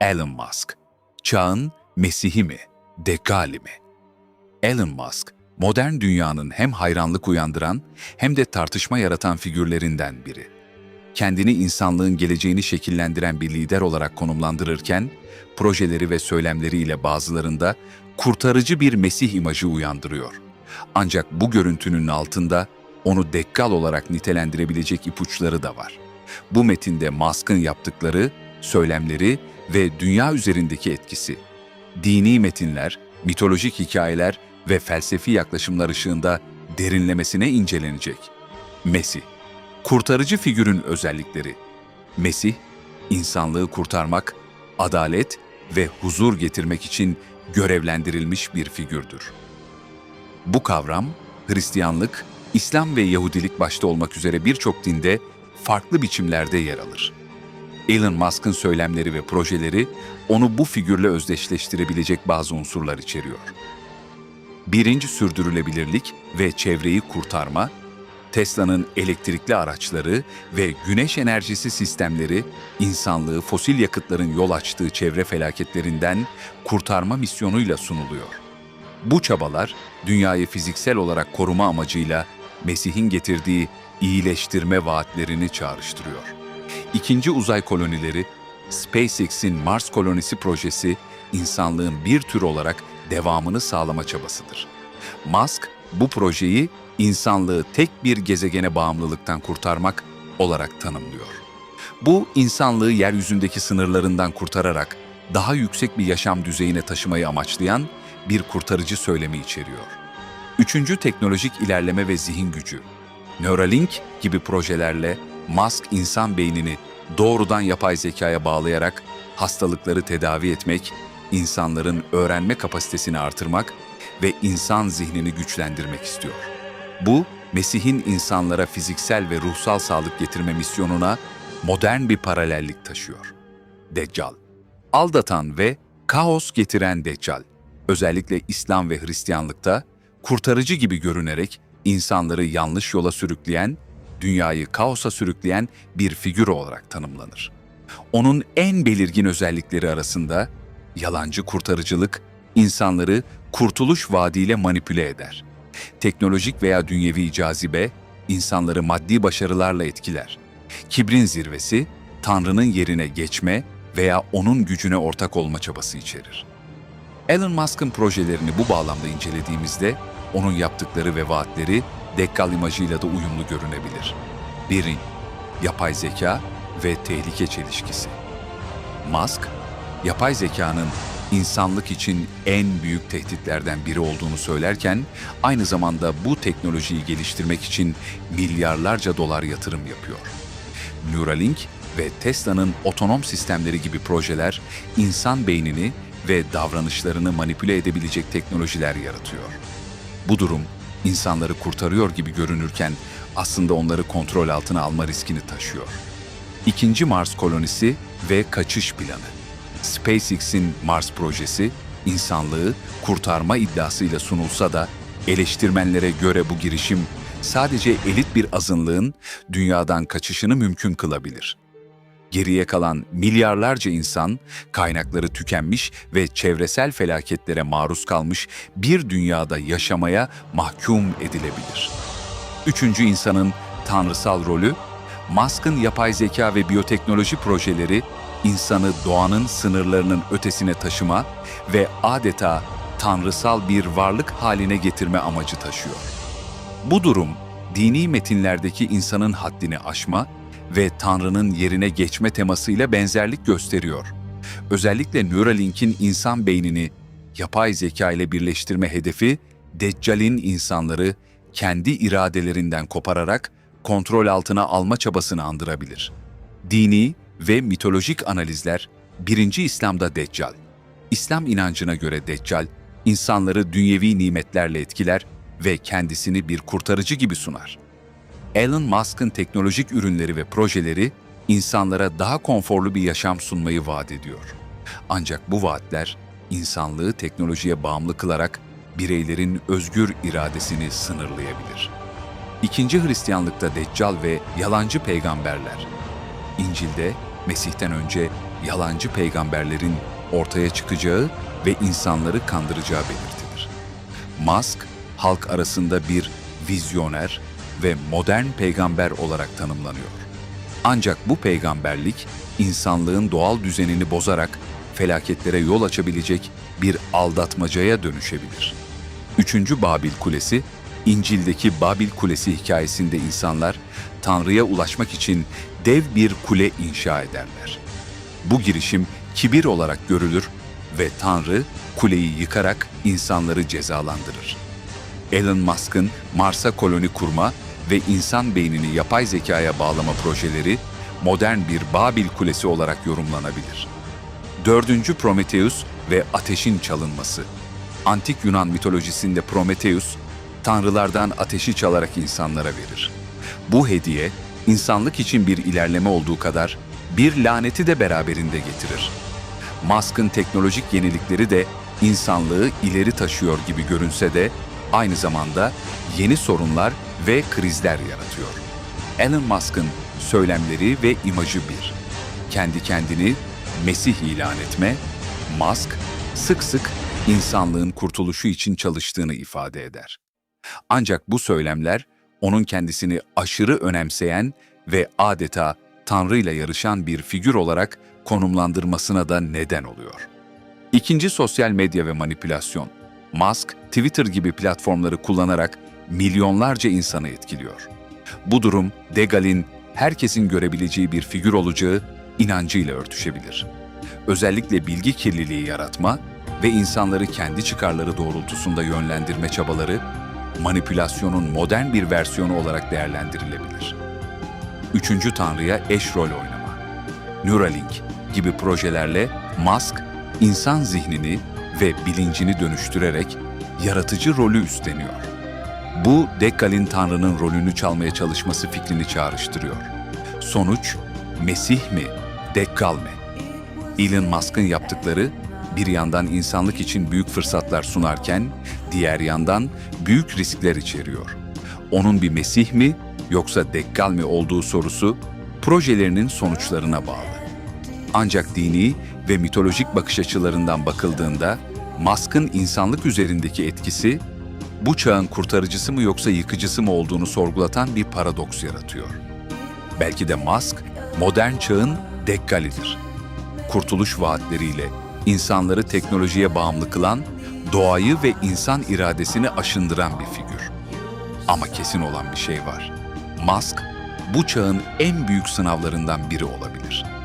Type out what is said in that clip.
Elon Musk, çağın Mesih'i mi, Dekali mi? Elon Musk, modern dünyanın hem hayranlık uyandıran hem de tartışma yaratan figürlerinden biri. Kendini insanlığın geleceğini şekillendiren bir lider olarak konumlandırırken, projeleri ve söylemleriyle bazılarında kurtarıcı bir Mesih imajı uyandırıyor. Ancak bu görüntünün altında onu dekkal olarak nitelendirebilecek ipuçları da var. Bu metinde Musk'ın yaptıkları, söylemleri ve dünya üzerindeki etkisi, dini metinler, mitolojik hikayeler ve felsefi yaklaşımlar ışığında derinlemesine incelenecek. Mesih, kurtarıcı figürün özellikleri. Mesih, insanlığı kurtarmak, adalet ve huzur getirmek için görevlendirilmiş bir figürdür. Bu kavram, Hristiyanlık, İslam ve Yahudilik başta olmak üzere birçok dinde farklı biçimlerde yer alır. Elon Musk'ın söylemleri ve projeleri onu bu figürle özdeşleştirebilecek bazı unsurlar içeriyor. Birinci sürdürülebilirlik ve çevreyi kurtarma, Tesla'nın elektrikli araçları ve güneş enerjisi sistemleri insanlığı fosil yakıtların yol açtığı çevre felaketlerinden kurtarma misyonuyla sunuluyor. Bu çabalar dünyayı fiziksel olarak koruma amacıyla Mesih'in getirdiği iyileştirme vaatlerini çağrıştırıyor. İkinci uzay kolonileri, SpaceX'in Mars kolonisi projesi insanlığın bir tür olarak devamını sağlama çabasıdır. Musk bu projeyi insanlığı tek bir gezegene bağımlılıktan kurtarmak olarak tanımlıyor. Bu insanlığı yeryüzündeki sınırlarından kurtararak daha yüksek bir yaşam düzeyine taşımayı amaçlayan bir kurtarıcı söylemi içeriyor. Üçüncü teknolojik ilerleme ve zihin gücü. Neuralink gibi projelerle Musk insan beynini doğrudan yapay zekaya bağlayarak hastalıkları tedavi etmek, insanların öğrenme kapasitesini artırmak ve insan zihnini güçlendirmek istiyor. Bu, Mesih'in insanlara fiziksel ve ruhsal sağlık getirme misyonuna modern bir paralellik taşıyor. Deccal Aldatan ve kaos getiren Deccal, özellikle İslam ve Hristiyanlıkta kurtarıcı gibi görünerek insanları yanlış yola sürükleyen, dünyayı kaosa sürükleyen bir figür olarak tanımlanır. Onun en belirgin özellikleri arasında yalancı kurtarıcılık, insanları kurtuluş vaadiyle manipüle eder. Teknolojik veya dünyevi cazibe, insanları maddi başarılarla etkiler. Kibrin zirvesi, Tanrı'nın yerine geçme veya onun gücüne ortak olma çabası içerir. Elon Musk'ın projelerini bu bağlamda incelediğimizde onun yaptıkları ve vaatleri dekkal imajıyla da uyumlu görünebilir. 1. Yapay zeka ve tehlike çelişkisi. Musk, yapay zekanın insanlık için en büyük tehditlerden biri olduğunu söylerken, aynı zamanda bu teknolojiyi geliştirmek için milyarlarca dolar yatırım yapıyor. Neuralink ve Tesla'nın otonom sistemleri gibi projeler insan beynini ve davranışlarını manipüle edebilecek teknolojiler yaratıyor. Bu durum insanları kurtarıyor gibi görünürken aslında onları kontrol altına alma riskini taşıyor. İkinci Mars kolonisi ve kaçış planı. SpaceX'in Mars projesi insanlığı kurtarma iddiasıyla sunulsa da eleştirmenlere göre bu girişim sadece elit bir azınlığın dünyadan kaçışını mümkün kılabilir. Geriye kalan milyarlarca insan kaynakları tükenmiş ve çevresel felaketlere maruz kalmış bir dünyada yaşamaya mahkum edilebilir. Üçüncü insanın tanrısal rolü, Musk'ın yapay zeka ve biyoteknoloji projeleri insanı doğanın sınırlarının ötesine taşıma ve adeta tanrısal bir varlık haline getirme amacı taşıyor. Bu durum, dini metinlerdeki insanın haddini aşma ve Tanrı'nın yerine geçme temasıyla benzerlik gösteriyor. Özellikle Neuralink'in insan beynini yapay zeka ile birleştirme hedefi, Deccal'in insanları kendi iradelerinden kopararak kontrol altına alma çabasını andırabilir. Dini ve mitolojik analizler, birinci İslam'da Deccal. İslam inancına göre Deccal, insanları dünyevi nimetlerle etkiler ve kendisini bir kurtarıcı gibi sunar. Elon Musk'ın teknolojik ürünleri ve projeleri insanlara daha konforlu bir yaşam sunmayı vaat ediyor. Ancak bu vaatler insanlığı teknolojiye bağımlı kılarak bireylerin özgür iradesini sınırlayabilir. İkinci Hristiyanlıkta Deccal ve yalancı peygamberler. İncil'de Mesih'ten önce yalancı peygamberlerin ortaya çıkacağı ve insanları kandıracağı belirtilir. Musk, halk arasında bir vizyoner ve modern peygamber olarak tanımlanıyor. Ancak bu peygamberlik, insanlığın doğal düzenini bozarak felaketlere yol açabilecek bir aldatmacaya dönüşebilir. Üçüncü Babil Kulesi, İncil'deki Babil Kulesi hikayesinde insanlar Tanrı'ya ulaşmak için dev bir kule inşa ederler. Bu girişim kibir olarak görülür ve Tanrı kuleyi yıkarak insanları cezalandırır. Elon Musk'ın Mars'a koloni kurma ve insan beynini yapay zekaya bağlama projeleri modern bir Babil Kulesi olarak yorumlanabilir. Dördüncü Prometheus ve ateşin çalınması. Antik Yunan mitolojisinde Prometheus, tanrılardan ateşi çalarak insanlara verir. Bu hediye, insanlık için bir ilerleme olduğu kadar bir laneti de beraberinde getirir. Musk'ın teknolojik yenilikleri de insanlığı ileri taşıyor gibi görünse de aynı zamanda yeni sorunlar ve krizler yaratıyor. Elon Musk'ın söylemleri ve imajı bir. Kendi kendini Mesih ilan etme, Musk sık sık insanlığın kurtuluşu için çalıştığını ifade eder. Ancak bu söylemler onun kendisini aşırı önemseyen ve adeta Tanrı ile yarışan bir figür olarak konumlandırmasına da neden oluyor. İkinci sosyal medya ve manipülasyon. Musk, Twitter gibi platformları kullanarak milyonlarca insanı etkiliyor. Bu durum, Degal'in herkesin görebileceği bir figür olacağı inancıyla örtüşebilir. Özellikle bilgi kirliliği yaratma ve insanları kendi çıkarları doğrultusunda yönlendirme çabaları, manipülasyonun modern bir versiyonu olarak değerlendirilebilir. Üçüncü Tanrı'ya eş rol oynama. Neuralink gibi projelerle Musk, insan zihnini ve bilincini dönüştürerek yaratıcı rolü üstleniyor. Bu, Dekkal'in Tanrı'nın rolünü çalmaya çalışması fikrini çağrıştırıyor. Sonuç, Mesih mi, Dekkal mi? Elon Musk'ın yaptıkları bir yandan insanlık için büyük fırsatlar sunarken diğer yandan büyük riskler içeriyor. Onun bir Mesih mi yoksa Dekkal mi olduğu sorusu projelerinin sonuçlarına bağlı. Ancak dini ve mitolojik bakış açılarından bakıldığında Musk'ın insanlık üzerindeki etkisi bu çağın kurtarıcısı mı yoksa yıkıcısı mı olduğunu sorgulatan bir paradoks yaratıyor. Belki de Musk modern çağın Dekkalidir. Kurtuluş vaatleriyle insanları teknolojiye bağımlı kılan, doğayı ve insan iradesini aşındıran bir figür. Ama kesin olan bir şey var. Musk bu çağın en büyük sınavlarından biri olabilir.